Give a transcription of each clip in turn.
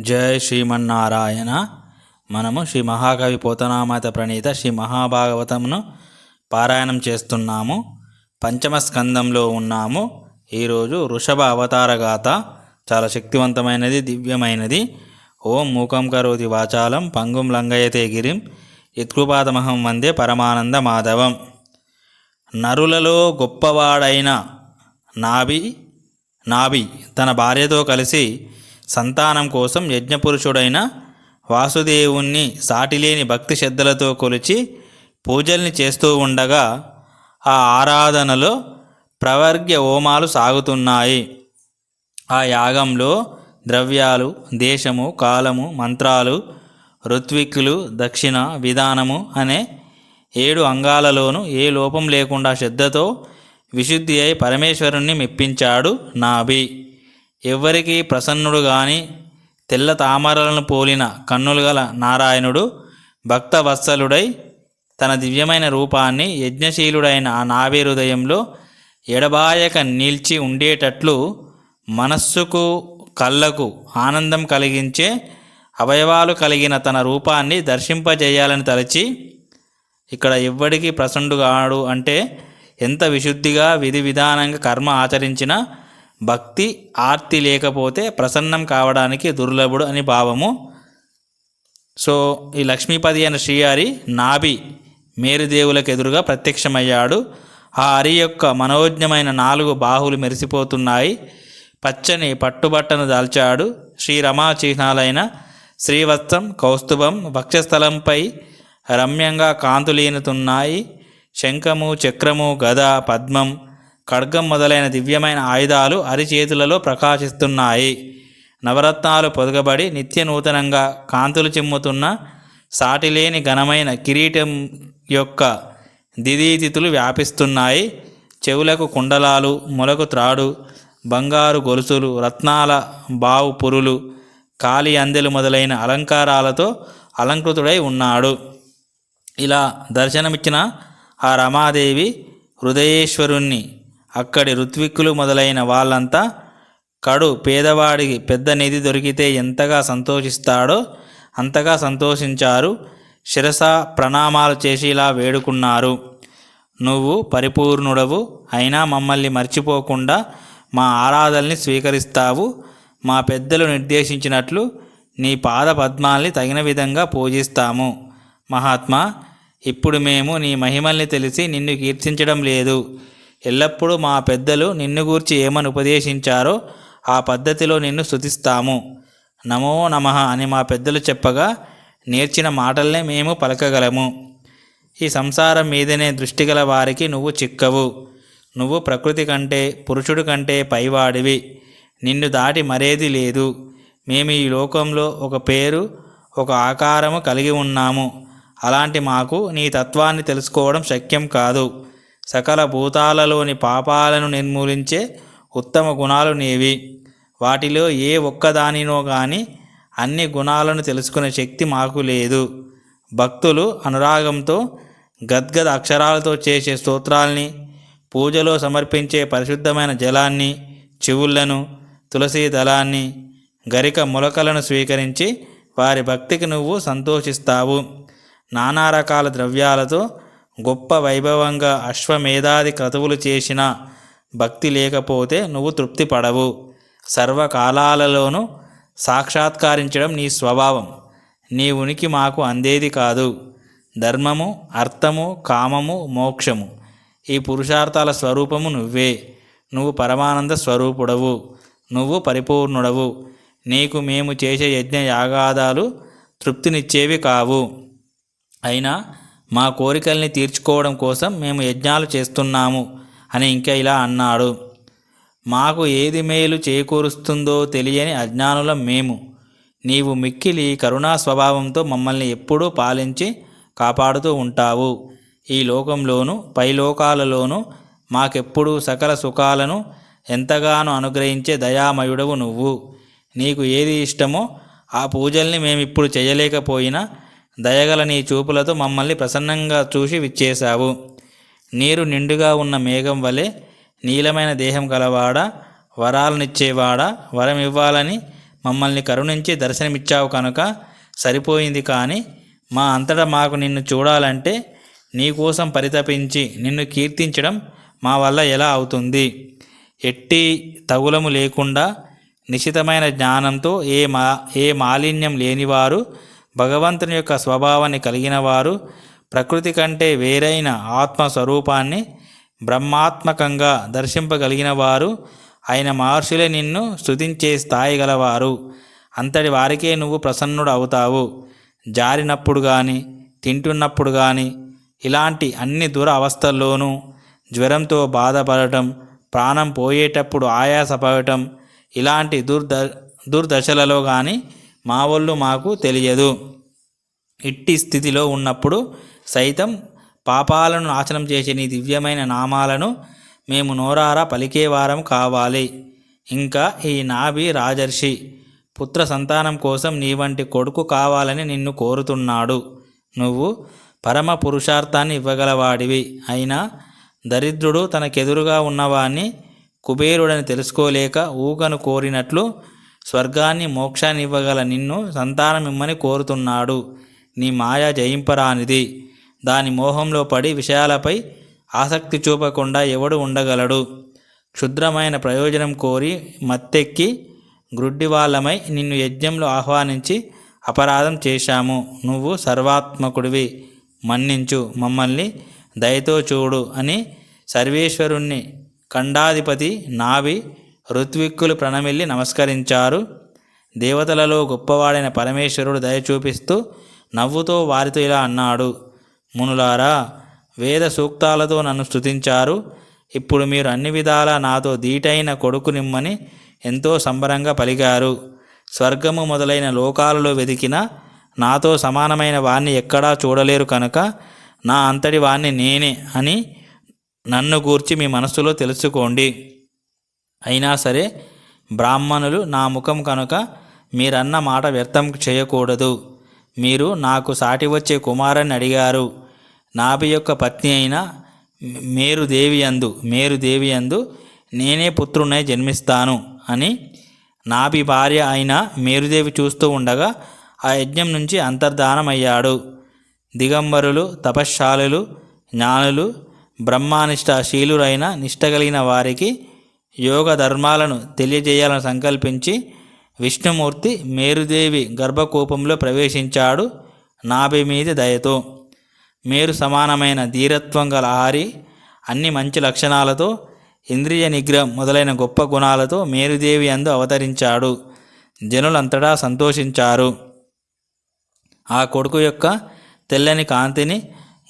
జయ శ్రీమన్నారాయణ. మనము శ్రీ మహాకవి పోతనామాత ప్రణీత శ్రీ మహాభాగవతమును పారాయణం చేస్తున్నాము. పంచమ స్కందంలో ఉన్నాము. ఈరోజు వృషభ అవతార గాథ. చాలా శక్తివంతమైనది దివ్యమైనది. ఓం మూకం కరోతి వాచాలం పంగుం లంగయతే గిరిం యత్కృపాతమహం వందే పరమానంద మాధవం. నరులలో గొప్పవాడైన నాభి నాభి తన భార్యతో కలిసి సంతానం కోసం యజ్ఞపురుషుడైన వాసుదేవుణ్ణి సాటిలేని భక్తి శ్రద్ధలతో కొలిచి పూజల్ని చేస్తూ ఉండగా ఆ ఆరాధనలో ప్రవర్గ్య హోమాలు సాగుతున్నాయి. ఆ యాగంలో ద్రవ్యాలు దేశము కాలము మంత్రాలు ఋత్విక్కులు దక్షిణ విధానము అనే ఏడు అంగాలలోనూ ఏ లోపం లేకుండా శ్రద్ధతో విశుద్ధి అయి పరమేశ్వరుణ్ణి మెప్పించాడు నాభి. ఎవ్వరికీ ప్రసన్నుడు గాని తెల్ల తామరలను పోలిన కన్నులు గల నారాయణుడు భక్తవత్సలుడై తన దివ్యమైన రూపాన్ని యజ్ఞశీలుడైన ఆ నాభి హృదయంలో ఎడబాయక నిలిచి ఉండేటట్లు మనస్సుకు కళ్ళకు ఆనందం కలిగించే అవయవాలు కలిగిన తన రూపాన్ని దర్శింపజేయాలని తలచి ఇక్కడ ఎవ్వడికి ప్రసన్నుగాడు అంటే ఎంత విశుద్ధిగా విధి విధానంగా కర్మ ఆచరించినా భక్తి ఆర్తి లేకపోతే ప్రసన్నం కావడానికి దుర్లభుడు అని భావము. సో ఈ లక్ష్మీపతి అయిన శ్రీహరి నాభి మేరుదేవులకు ఎదురుగా ప్రత్యక్షమయ్యాడు. ఆ హరి యొక్క మనోజ్ఞమైన నాలుగు బాహులు మెరిసిపోతున్నాయి. పచ్చని పట్టుబట్టను దాల్చాడు. శ్రీ రమా చిహ్నాలైన శ్రీవత్సం కౌస్తుభం వక్షస్థలంపై రమ్యంగా కాంతులీనుతున్నాయి. శంఖము చక్రము గద పద్మం ఖడ్గం మొదలైన దివ్యమైన ఆయుధాలు అరిచేతులలో ప్రకాశిస్తున్నాయి. నవరత్నాలు పొదగబడి నిత్య నూతనంగా కాంతులు చిమ్ముతున్న సాటిలేని ఘనమైన కిరీటం యొక్క దిదీతితులు వ్యాపిస్తున్నాయి. చెవులకు కుండలాలు మొలకు త్రాడు బంగారు గొలుసులు రత్నాల బావు పురులు కాలి అందెలు మొదలైన అలంకారాలతో అలంకృతుడై ఉన్నాడు. ఇలా దర్శనమిచ్చిన ఆ రమాదేవి హృదయేశ్వరుణ్ణి అక్కడి ఋత్విక్కులు మొదలైన వాళ్ళంతా కడు పేదవాడికి పెద్ద నిధి దొరికితే ఎంతగా సంతోషిస్తాడో అంతగా సంతోషించారు. శిరస ప్రణామాలు చేసి ఇలా వేడుకున్నారు. నువ్వు పరిపూర్ణుడవు అయినా మమ్మల్ని మర్చిపోకుండా మా ఆరాధల్ని స్వీకరిస్తావు. మా పెద్దలు నిర్దేశించినట్లు నీ పాద పద్మాల్ని తగిన విధంగా పూజిస్తాము. మహాత్మా ఇప్పుడు మేము నీ మహిమల్ని తెలిసి నిన్ను కీర్తించడం లేదు. ఎల్లప్పుడూ మా పెద్దలు నిన్ను గూర్చి ఏమని ఉపదేశించారో ఆ పద్ధతిలో నిన్ను స్థుతిస్తాము నమో నమః అని మా పెద్దలు చెప్పగా నేర్చిన మాటల్నే మేము పలకగలము. ఈ సంసారం మీదనే దృష్టి గల వారికి నువ్వు చిక్కవు. నువ్వు ప్రకృతి కంటే పురుషుడు కంటే పైవాడివి. నిన్ను దాటి మరేది లేదు. మేము ఈ లోకంలో ఒక పేరు ఒక ఆకారము కలిగి ఉన్నాము. అలాంటి మాకు నీ తత్వాన్ని తెలుసుకోవడం శక్యం కాదు. సకల భూతాలలోని పాపాలను నిర్మూలించే ఉత్తమ గుణాలు నీవి. వాటిలో ఏ ఒక్కదానినో కానీ అన్ని గుణాలను తెలుసుకునే శక్తి మాకు లేదు. భక్తులు అనురాగంతో గద్గద అక్షరాలతో చేసే స్తోత్రాల్ని పూజలో సమర్పించే పరిశుద్ధమైన జలాన్ని చెవులను తులసి దళాన్ని గరిక మొలకలను స్వీకరించి వారి భక్తికి నువ్వు సంతోషిస్తావు. నానా రకాల ద్రవ్యాలతో గొప్ప వైభవంగా అశ్వమేధాది క్రతువులు చేసిన భక్తి లేకపోతే నువ్వు తృప్తి పడవు సర్వకాలాలలోనూ సాక్షాత్కరించడం నీ స్వభావం. నీ ఉనికి మాకు అందేది కాదు. ధర్మము అర్థము కామము మోక్షము. ఈ పురుషార్థాల స్వరూపము నువ్వే. నువ్వు పరమానంద స్వరూపుడవు. నువ్వు పరిపూర్ణుడవు. నీకు మేము చేసే యజ్ఞ యాగాదాలు తృప్తినిచ్చేవి కావు. అయినా మా కోరికల్ని తీర్చుకోవడం కోసం మేము యజ్ఞాలు చేస్తున్నాము అని ఇంకా ఇలా అన్నాడు. మాకు ఏది మేలు చేకూరుస్తుందో తెలియని అజ్ఞానులం మేము. నీవు మిక్కిలి కరుణా స్వభావంతో మమ్మల్ని ఎప్పుడూ పాలించి కాపాడుతూ ఉంటావు. ఈ లోకంలోనూ పైలోకాలలోనూ మాకెప్పుడూ సకల సుఖాలను ఎంతగానో అనుగ్రహించే దయామయుడవు నువ్వు. నీకు ఏది ఇష్టమో ఆ పూజల్ని మేమిప్పుడు చేయలేకపోయినా దయగల నీ చూపులతో మమ్మల్ని ప్రసన్నంగా చూసి విచ్చేశావు. నీరు నిండుగా ఉన్న మేఘం వలె నీలమైన దేహం గలవాడా? వరాలనిచ్చేవాడా వరం ఇవ్వాలని మమ్మల్ని కరుణించి దర్శనమిచ్చావు కనుక సరిపోయింది కానీ మా అంతటా మాకు నిన్ను చూడాలంటే నీకోసం పరితపించి నిన్ను కీర్తించడం మా వల్ల ఎలా అవుతుంది? ఎట్టి తగులము లేకుండా నిశితమైన జ్ఞానంతో ఏ మా ఏ మాలిన్యం లేనివారు భగవంతుని యొక్క స్వభావాన్ని కలిగిన వారు ప్రకృతి కంటే వేరైన ఆత్మ స్వరూపాన్ని బ్రహ్మాత్మకంగా దర్శింపగలిగిన వారు ఆయన మహర్షులే నిన్ను స్తుతించే స్థాయి గలవారు. అంతటి వారికే నువ్వు ప్రసన్నుడు అవుతావు. జారినప్పుడు కానీ తింటున్నప్పుడు కానీ ఇలాంటి అన్ని దుర అవస్థల్లోనూ జ్వరంతో బాధపడటం ప్రాణం పోయేటప్పుడు ఆయాసపడటం ఇలాంటి దుర్ద దుర్దశలలో కానీ మా వాళ్ళు మాకు తెలియదు. ఇట్టి స్థితిలో ఉన్నప్పుడు సైతం పాపాలను నాశనం చేసే నీ దివ్యమైన నామాలను మేము నోరారా పలికేవారం కావాలి. ఇంకా ఈ నాభి రాజర్షి పుత్ర సంతానం కోసం నీ వంటి కొడుకు కావాలని నిన్ను కోరుతున్నాడు. నువ్వు పరమ పురుషార్థాన్ని ఇవ్వగలవాడివి. అయినా దరిద్రుడు తనకెదురుగా ఉన్నవాణ్ణి కుబేరుడని తెలుసుకోలేక ఊకను కోరినట్లు స్వర్గాన్ని మోక్షాన్ని ఇవ్వగల నిన్ను సంతానం ఇమ్మని కోరుతున్నాడు. నీ మాయ జయింపరానిది. దాని మోహంలో పడి విషయాలపై ఆసక్తి చూపకుండా ఎవడు ఉండగలడు? క్షుద్రమైన ప్రయోజనం కోరి మత్తెక్కి గ్రుడ్డివాళ్ళమై నిన్ను యజ్ఞంలో ఆహ్వానించి అపరాధం చేశాము. నువ్వు సర్వాత్మకుడివి. మన్నించు. మమ్మల్ని దయతో చూడు అని సర్వేశ్వరుణ్ణి ఖండాధిపతి నావి ఋత్విక్కులు ప్రణమిల్లి నమస్కరించారు. దేవతలలో గొప్పవాడైన పరమేశ్వరుడు దయ చూపిస్తూ నవ్వుతో వారితో ఇలా అన్నాడు. మునులారా వేద సూక్తాలతో నన్ను స్తుతించారు. ఇప్పుడు మీరు అన్ని విధాలా నాతో దీటైన కొడుకు నిమ్మని ఎంతో సంబరంగా పలికారు. స్వర్గము మొదలైన లోకాలలో వెతికిన నాతో సమానమైన వాణ్ణి ఎక్కడా చూడలేరు కనుక నా అంతటి వాణ్ణి నేనే అని నన్ను గూర్చి మీ మనస్సులో తెలుసుకోండి. అయినా సరే బ్రాహ్మణులు నా ముఖం కనుక మీరన్న మాట వ్యర్థం చేయకూడదు. మీరు నాకు సాటి వచ్చే కుమారని అడిగారు. నాభి యొక్క పత్ని అయిన మేరుదేవి అందు మేరుదేవి అందు నేనే పుత్రునే జన్మిస్తాను అని నాభి భార్య అయిన మేరుదేవి చూస్తూ ఉండగా ఆ యజ్ఞం నుంచి అంతర్ధానమయ్యాడు. దిగంబరులు తపశ్శాలులు జ్ఞానులు బ్రహ్మానిష్ట శీలురైన నిష్ట కలిగిన వారికి యోగ ధర్మాలను తెలియజేయాలని సంకల్పించి విష్ణుమూర్తి మేరుదేవి గర్భకూపంలో ప్రవేశించాడు. నాభి మీద దయతో మేరు సమానమైన ధీరత్వం గల ఆరి అన్ని మంచి లక్షణాలతో ఇంద్రియ నిగ్రహం మొదలైన గొప్ప గుణాలతో మేరుదేవి అందు అవతరించాడు. జనులంతటా సంతోషించారు. ఆ కొడుకు యొక్క తెల్లని కాంతిని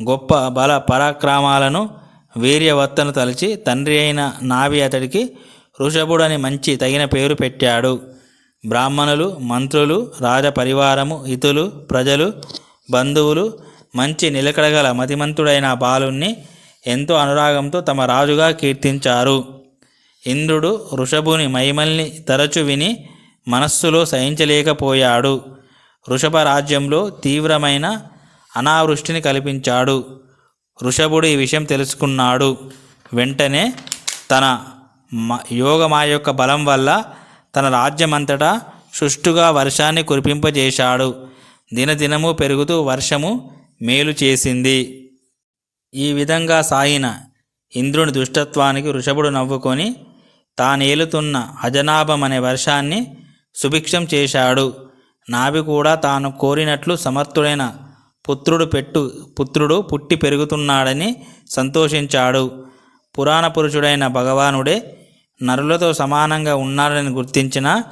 గొప్ప బల పరాక్రమాలను వీర్యవత్తను తలచి తండ్రి అయిన నాభి అతడికి వృషభుడని మంచి తగిన పేరు పెట్టాడు. బ్రాహ్మణులు మంత్రులు రాజపరివారము ఇతులు ప్రజలు బంధువులు మంచి నిలకడగల మతిమంతుడైన బాలుణ్ణి ఎంతో అనురాగంతో తమ రాజుగా కీర్తించారు. ఇంద్రుడు ఋషభుని మైమల్ని తరచు విని మనస్సులో సహించలేకపోయాడు. వృషభ రాజ్యంలో తీవ్రమైన అనావృష్టిని కల్పించాడు. వృషభుడు ఈ విషయం తెలుసుకున్నాడు. వెంటనే తన మ- యోగమా యొక్క బలం వల్ల తన రాజ్యమంతటా సుష్టుగా వర్షాన్ని కురిపింపజేశాడు. దినదినము పెరుగుతూ వర్షము మేలు చేసింది. ఈ విధంగా సాగిన ఇంద్రుని దుష్టత్వానికి వృషభుడు నవ్వుకొని తానేలుతున్న అజనాభం అనే వర్షాన్ని సుభిక్షం చేశాడు. నాభి కూడా తాను కోరినట్లు సమర్థుడైన పుత్రుడు పెట్టు పుత్రుడు పుట్టి పెరుగుతున్నాడని సంతోషించాడు. పురాణ పురుషుడైన భగవానుడే నరులతో సమానంగా ఉన్నాడని గుర్తించిన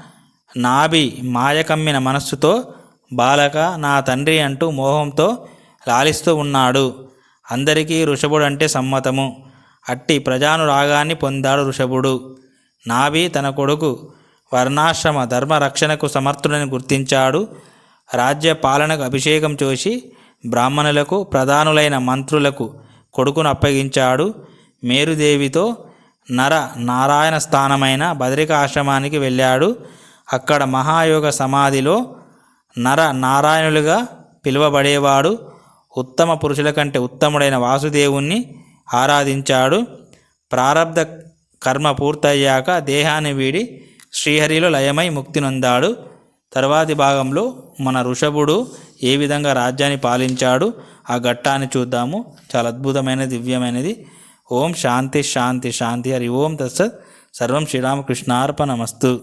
నాభి మాయకమ్మిన మనస్సుతో బాలక నా తండ్రి అంటూ మోహంతో లాలిస్తూ ఉన్నాడు. అందరికీ ఋషభుడు అంటే సమ్మతము. అట్టి ప్రజానురాగాన్ని పొందాడు ఋషభుడు. నాభి తన కొడుకు వర్ణాశ్రమ ధర్మ రక్షణకు సమర్థుడని గుర్తించాడు. రాజ్య పాలనకు అభిషేకం చేసి బ్రాహ్మణులకు ప్రధానులైన మంత్రులకు కొడుకును అప్పగించాడు. మేరుదేవితో నర నారాయణ స్థానమైన బదరికాశ్రమానికి వెళ్ళాడు. అక్కడ మహాయోగ సమాధిలో నర నారాయణులుగా పిలువబడేవాడు. ఉత్తమ పురుషుల కంటే ఉత్తముడైన వాసుదేవుణ్ణి ఆరాధించాడు. ప్రారబ్ధ కర్మ పూర్తయ్యాక దేహాన్ని వీడి శ్రీహరిలో లయమై ముక్తి నొందాడు. తర్వాతి భాగంలో మన ఋషభుడు ఏ విధంగా రాజ్యాన్ని పాలించాడు ఆ ఘట్టాన్ని చూద్దాము. చాలా అద్భుతమైన దివ్యమైనది. ఓం శాంతి శాంతి శాంతి. హరి ఓం తత్సత్. సర్వం శ్రీరామకృష్ణార్పణమస్తు.